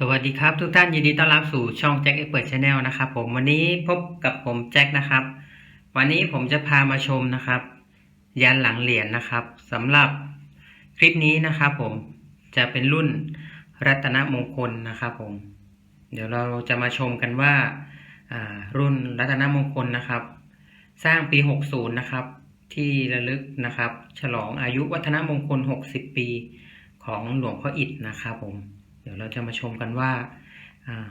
สวัสดีครับทุกท่านยินดีต้อนรับสู่ช่องแจ็คเอ็กเปิดชาแนลนะครับผมวันนี้พบกับผมแจ็คนะครับ วันนี้ผมจะพามาชมนะครับ ยันหลังเหรียญนะครับสำหรับคลิปนี้นะครับผมจะเป็นรุ่นรัตนมงคลนะครับผม เดี๋ยวเราจะมาชมกันว่าอ่ารุ่นรัตนมงคลนะครับ สร้างปี 60 นะครับ ที่ระลึกนะครับ ฉลองอายุวัฒนมงคล 60 ปีของหลวงพ่ออิฐนะครับผม เดี๋ยวเราจะมาชมกันว่าา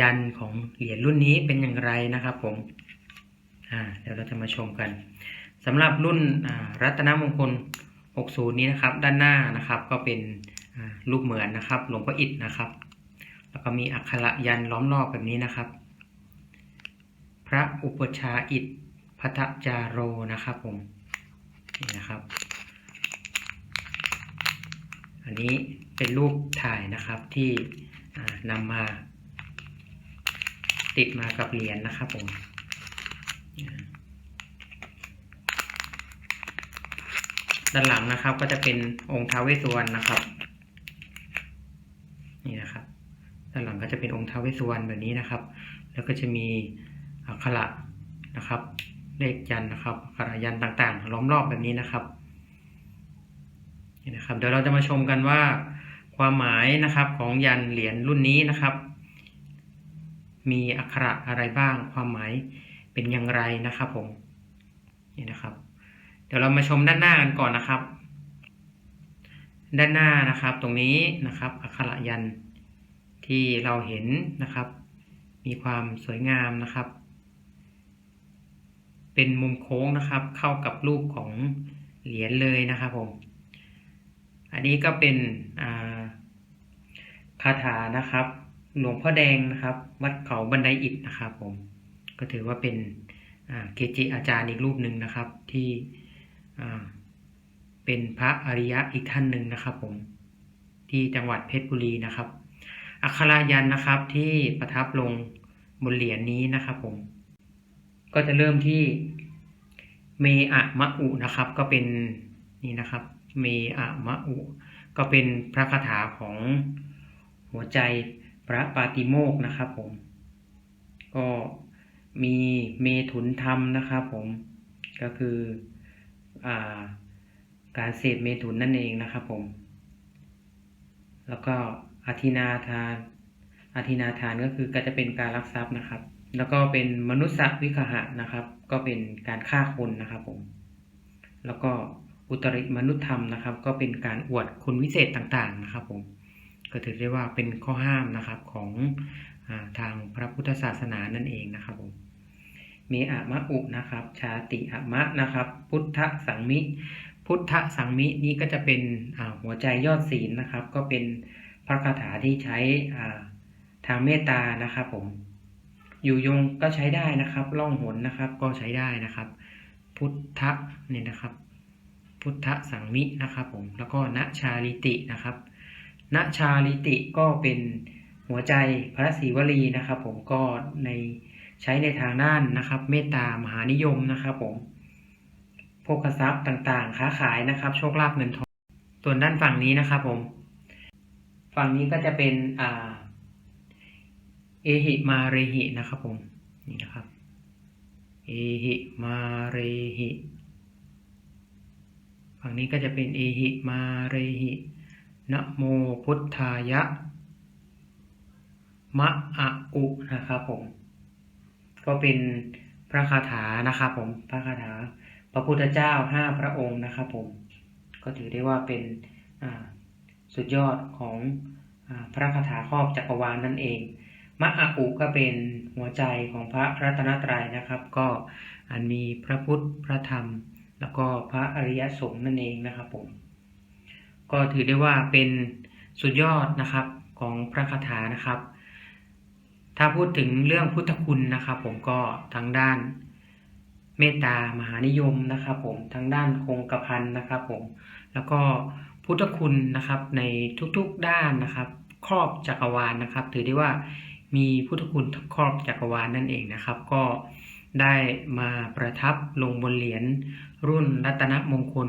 ยันของเหรียญรุ่นนี้เป็นอย่างไรนะครับผมเดี๋ยวเราจะมาชมกันสำหรับรุ่นรัตนมงคล 60 นี้นะครับ ด้านหน้านะครับก็เป็นรูปเหมือนนะครับหลวงพ่ออิฐนะครับ แล้วก็มีอักขระยันล้อมรอบแบบนี้นะครับ พระอุปชาอิฐพัทจาโรนะครับผมนี่นะครับ อันนี้เป็นรูปถ่ายนะครับที่นำมาติดมากับเหรียญนะครับผมด้านหลังนะครับก็จะเป็นองค์ท้าวเวสสุวรรณนะครับ นี่นะครับ ด้านหลังก็จะเป็นองค์ท้าวเวสสุวรรณแบบนี้นะครับ แล้วก็จะมีอักขระนะครับ เลขยันนะครับอักขระยันต่างๆ ล้อมรอบแบบนี้นะครับ นี่นะครับเดี๋ยวเราจะมาชมกันว่า ความหมายนะครับของยันเหรียญรุ่นนี้นะครับ มีอักขระอะไรบ้าง ความหมายเป็นอย่างไรนะครับผมนี่นะครับ เดี๋ยวเรามาชมด้านหน้ากันก่อนนะครับ ด้านหน้านะครับตรงนี้นะครับ อักขระยันที่เราเห็นนะครับ มีความสวยงามนะครับ เป็นมุมโค้งนะครับ เข้ากับรูปของเหรียญเลยนะครับผม อันนี้ก็เป็นคาถานะครับ หลวงพ่อแดงนะครับ วัดเขาบันไดอิฐนะครับผม ก็ถือว่าเป็นเกจิอาจารย์อีกรูปหนึ่งนะครับ ที่เป็นพระอริยะอีกท่านหนึ่งนะครับผมที่จังหวัดเพชรบุรีนะครับ อักขรายันนะครับที่ประทับลงบนเหรียญนี้นะครับผม ก็จะเริ่มที่เมอะมะอุนะครับ ก็เป็นนี่นะครับ เมอะมะอุ ก็เป็นพระคาถาของหัวใจพระปาติโมกนะครับผม ก็มีเมถุนธรรมนะครับผม ก็คืออการเสพเมถุนนั่นเองนะครับผม แล้วก็อธินาทานอธินาทานก็คือก็จะเป็นการลักทรัพย์นะครับ แล้วก็เป็นมนุษย์วิคหะนะครับ ก็เป็นการฆ่าคนนะครับผม แล้วก็ อุตริมนุษยธรรมนะครับ ก็เป็นการอวดคุณวิเศษต่างๆนะครับผมก็ถือได้ว่าเป็นข้อห้ามนะครับของอทางพระพุทธศาสนานั่นเองนะครับผมมีอะมะอุนะครับ ชาติอะมะนะครับ พุทธสังมิ พุทธสังมินี้ก็จะเป็นหัวใจยอดศีลนะครับ ก็เป็นพระคาถาที่ใช้ทางเมตตานะครับผมอยู่ยงก็ใช้ได้นะครับล่องหนนะครับก็ใช้ได้นะครับ พุทธเนี่ยนะครับ พุทธสังมินะครับผมแล้วก็ณชาลิตินะครับณชาลิติก็เป็นหัวใจพระศรีวลีนะครับผมก็ในใช้ในทางด้านนะครับ เมตตามหานิยมนะครับผมโภคทรัพย์ต่างๆ ค้าขายนะครับ โชคลาภเงินทองส่วนด้านฝั่งนี้นะครับผม ฝั่งนี้ก็จะเป็นอ่าเอหิมาเรหินะครับผมนี่นะครับเอหิมาเรหิ ฝั่งนี้ก็จะเป็นเอหิมาเรหินะโมพุทธายะ มะอะอุนะครับผม ก็เป็นพระคาถานะครับผม พระคาถา พระพุทธเจ้าห้าพระองค์นะครับผม ก็ถือได้ว่าเป็นสุดยอดของอพระคาถาครอบจักรวาลนนั่นเอง มะอะอุก็เป็นหัวใจของพระรัตนตรัยนะครับ ก็อันมีพระพุทธ พระธรรม แล้วก็พระอริยสงฆ์นั่นเองนะครับผม ก็ถือได้ว่าเป็นสุดยอดนะครับของพระคาถานะครับ ถ้าพูดถึงเรื่องพุทธคุณนะครับ ผมก็ทางด้านเมตตามหานิยมนะครับผมทางด้านคงกระพันนะครับผมแล้วก็พุทธคุณนะครับในทุกๆด้านนะครับ ครอบจักรวาลนะครับ ถือได้ว่ามีพุทธคุณครอบจักรวาลนั่นเองนะครับ ก็ ได้มาประทับลงบนเหรียญรุ่นรัตนมงคล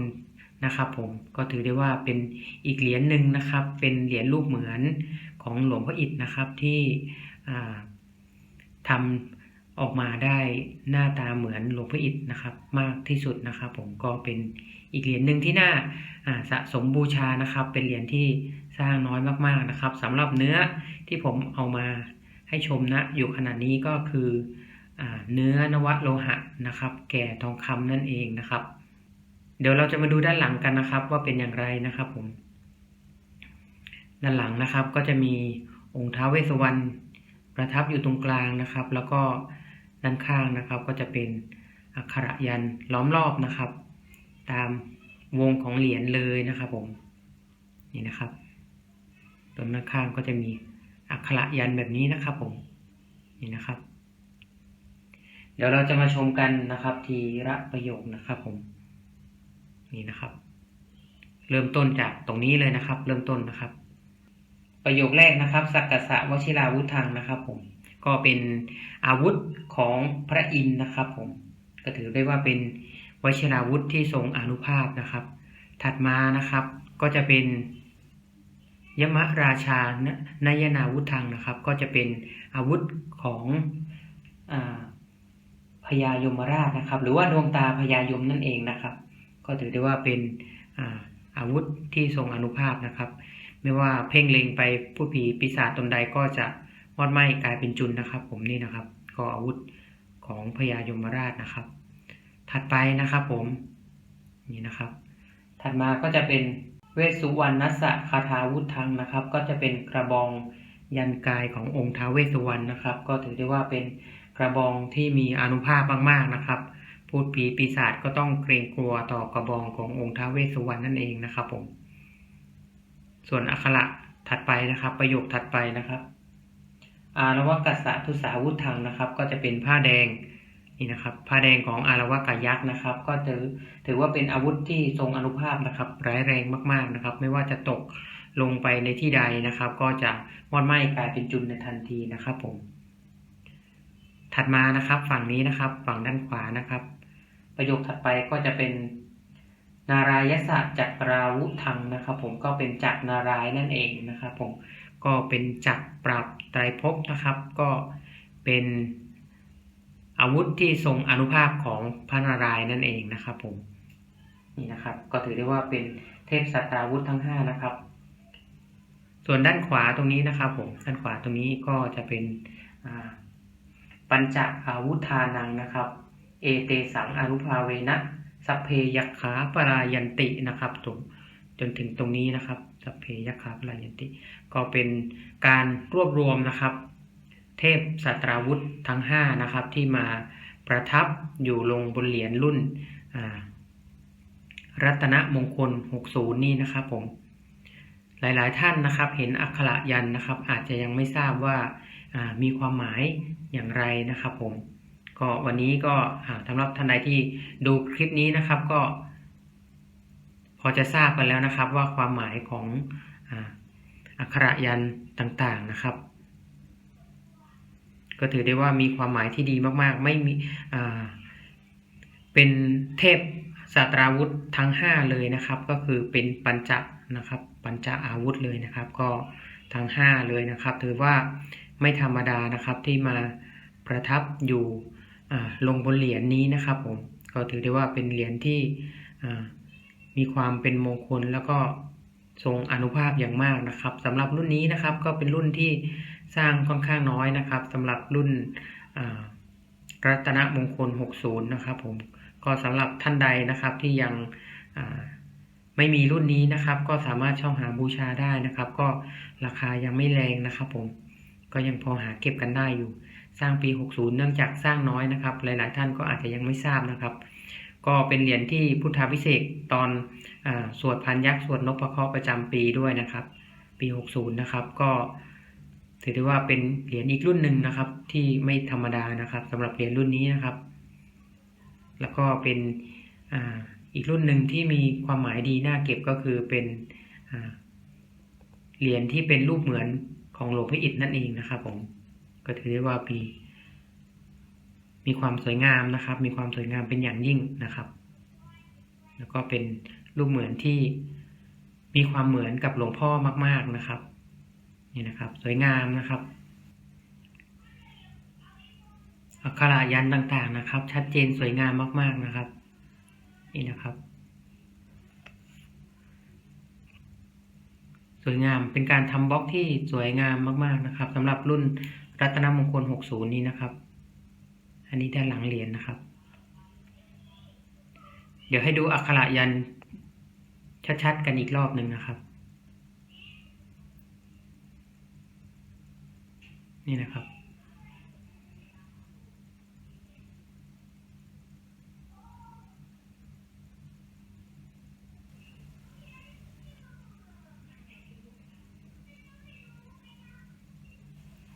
นะครับผมก็ถือได้ว่าเป็นอีกเหรียญหนึ่งนะครับ เป็นเหรียญรูปเหมือนของหลวงพ่ออิฐนะครับที่ทำออกมาได้หน้าตาเหมือนหลวงพ่ออิฐนะครับ มากที่สุดนะครับ ผมก็เป็นอีกเหรียญหนึ่งที่น่าสะสมบูชานะครับ เป็นเหรียญที่สร้างน้อยมากๆนะครับสำหรับเนื้อที่ผมเอามาให้ชมนะอยู่ขณะนี้ก็คือ เนื้อนวโลหะนะครับ แก่ทองคำนั่นเองนะครับ เดี๋ยวเราจะมาดูด้านหลังกันนะครับ ว่าเป็นอย่างไรนะครับผม ด้านหลังนะครับก็จะมีองค์ท้าวเวสวรรณประทับอยู่ตรงกลางนะครับ แล้วก็ด้านข้างนะครับก็จะเป็นอักขระยันล้อมรอบนะครับ ตามวงของเหรียญเลยนะครับผมนี่นะครับตรงด้านข้างก็จะมีอักขระยันแบบนี้นะครับผมนี่นะครับ เดี๋ยวเราจะมาชมกันนะครับ ทีละประโยคนะครับผม นี่นะครับ เริ่มต้นจากตรงนี้เลยนะครับ เริ่มต้นนะครับ ประโยคแรกนะครับ สักกะสะวชิราวุธังนะครับ ผม ก็เป็นอาวุธของพระอินทร์นะครับ ผม ก็ถือได้ว่าเป็นวชิราวุธที่ทรงอนุภาพนะครับ ถัดมานะครับ ก็จะเป็นยมราชานายนาวุธังนะครับ ก็จะเป็นอาวุธของ พญายมราชนะครับ หรือว่าดวงตาพญายมนั่นเองนะครับ ก็ถือได้ว่าเป็นอาอาวุธที่ทรงอนุภาพนะครับ ไม่ว่าเพ่งเล็งไปผู้ผีปีศาจตนใดก็จะมอดไหม้กลายเป็นจุนนะครับ ผมนี่นะครับ ก็อาวุธของพญายมราชนะครับ ถัดไปนะครับผมนี่นะครับ ถัดมาก็จะเป็นเวสุวรรณนัสสะคาถาวุธังนะครับ ก็จะเป็นกระบองยันกายขององค์ท้าเวสสุวรรณนะครับ ก็ถือได้ว่าเป็น กระบองที่มีอนุภาพมากๆนะครับ พูดผีปีศาจก็ต้องเกรงกลัวต่อกระบองขององค์ท้าเวสสุวรรณนั่นเองนะครับผม ส่วนอักขระถัดไปนะครับ ประโยคถัดไปนะครับ อารวกัสสะทุสาวุธังนะครับ ก็จะเป็นผ้าแดงนี่นะครับผ้าแดงของอารวกายักษ์นะครับ ก็ถือถือว่าเป็นอาวุธที่ทรงอนุภาพนะครับ ร้ายแรงมากๆนะครับ ไม่ว่าจะตกลงไปในที่ใดนะครับ ก็จะมอดไหม้กลายเป็นจุนในทันทีนะครับผม ถัดมานะครับฝั่งนี้นะครับ ฝั่งด้านขวานะครับ ประโยคถัดไปก็จะเป็น นารายศาสจักราวุธังนะครับ ผมก็เป็นจักรนารายนั่นเองนะครับ ผมก็เป็นจักรปราบไตรภพนะครับ ก็เป็นอาวุธที่ทรงอนุภาพของพระนารายณ์นั่นเองนะครับ ผมนี่นะครับ ก็ถือได้ว่าเป็นเทพสัตราวุธทั้งห้านะครับ ส่วนด้านขวาตรงนี้นะครับ ผมด้านขวาตรงนี้ก็จะเป็น ปัญจอาวุธานังนะครับ เอเตสังอนุภาเวนะสัพเพยักขาปรายันตินะครับตรงจนถึงตรงนี้นะครับสัพเพยักขาปรายันติ ก็เป็นการรวบรวมนะครับ เทพสัตราวุธทั้ง5นะครับที่มาประทับอยู่ลงบนเหรียญรุ่นรัตนมงคล 60 นี่นะครับผม หลายๆท่านนะครับ เห็นอักขระยันนะครับ อาจจะยังไม่ทราบว่า มีความหมายอย่างไรนะครับผมก็วันนี้ก็สำหรับท่านใดที่ดูคลิปนี้นะครับก็ พอจะทราบกันแล้วนะครับว่าความหมายของอักขระยันต่างๆนะครับ ก็ถือได้ว่ามีความหมายที่ดีมากๆ ไม่มีเป็นเทพสาตราวุธทั้ง 5 เลยนะครับ ก็คือเป็นปัญจนะครับ ปัญจอาวุธเลยนะครับ ก็ทั้ง 5 เลยนะครับ ถือว่า ไม่ธรรมดานะครับที่มาประทับอยู่ลงบนเหรียญนนี้นะครับผมก็ถือได้ว่าเป็นเหรียญที่มีความเป็นมงคลแล้วก็ทรงอนุภาพอย่างมากนะครับสำหรับรุ่นนี้นะครับก็เป็นรุ่นที่สร้างค่อนข้างน้อยนะครับสำหรับรุ่นรัตนมงคล 60 นะครับผมก็สำหรับท่านใดนะครับที่ยังไม่มีรุ่นนี้นะครับ ก็สามารถช่องหาบูชาได้นะครับ ก็ราคายังไม่แรงนะครับผม ก็ยังพอหาเก็บกันได้อยู่ สร้างปี 60 เนื่องจากสร้างน้อยนะครับ หลาย ๆ ท่านก็อาจจะยังไม่ทราบนะครับ ก็เป็นเหรียญที่พุทธาพิเศษตอนอสวดพันยักษ์สวดนพเคราะห์ประจำปีด้วยนะครับ ปี 60 นะครับ ก็ถือได้ว่าเป็นเหรียญอีกรุ่นหนึ่งนะครับ ที่ไม่ธรรมดานะครับสำหรับเหรียญรุ่นนี้นะครับ แล้วก็เป็นออีกรุ่นหนึ่งที่มีความหมายดีน่าเก็บก็คือเป็นเหรียญที่เป็นรูปเหมือน ของหลวงพ่ออิฐนั่นเองนะครับผมก็ถือได้ว่ามีมีความสวยงามนะครับ มีความสวยงามเป็นอย่างยิ่งนะครับ แล้วก็เป็นรูปเหมือนที่มีความเหมือนกับหลวงพ่อมาก ๆนะครับ นี่นะครับ สวยงามนะครับอักขระยันต์ต่างๆนะครับ ชัดเจนสวยงามมาก ๆนะครับ นี่นะครับ วยงาม เป็นการทำบล็อกที่สวยงามมากๆนะครับสำหรับรุ่นรัตนมงคล 60 นี้นะครับ อันนี้ด้านหลังเหรียญนะครับ เดี๋ยวให้ดูอักขระยันชัดๆกันอีกรอบหนึ่งนะครับ นี่นะครับ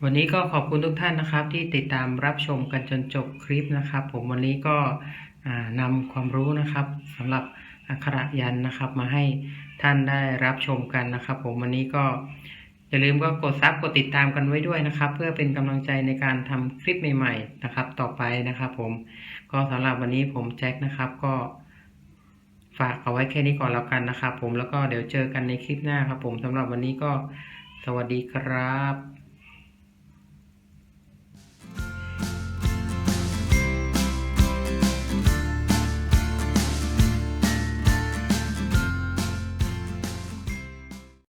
วันนี้ก็ขอบคุณทุกท่านนะครับ ที่ติดตามรับชมกันจนจบคลิปนะครับ ผมวันนี้ก็อ่านำความรู้นะครับสำหรับอักขระยันนะครับ มาให้ท่านได้รับชมกันนะครับ ผมวันนี้ก็อย่าลืมก็กดซับกดติดตามกันไว้ด้วยนะครับ เพื่อเป็นกำลังใจในการทำคลิปใหม่ๆนะครับ ต่อไปนะครับ ผมก็สำหรับวันนี้ผมแจ็คนะครับก็ฝากเอาไว้แค่นี้ก่อนแล้วกันนะครับ ผมแล้วก็เดี๋ยวเจอกันในคลิปหน้าครับ ผมสำหรับวันนี้ก็สวัสดีครับ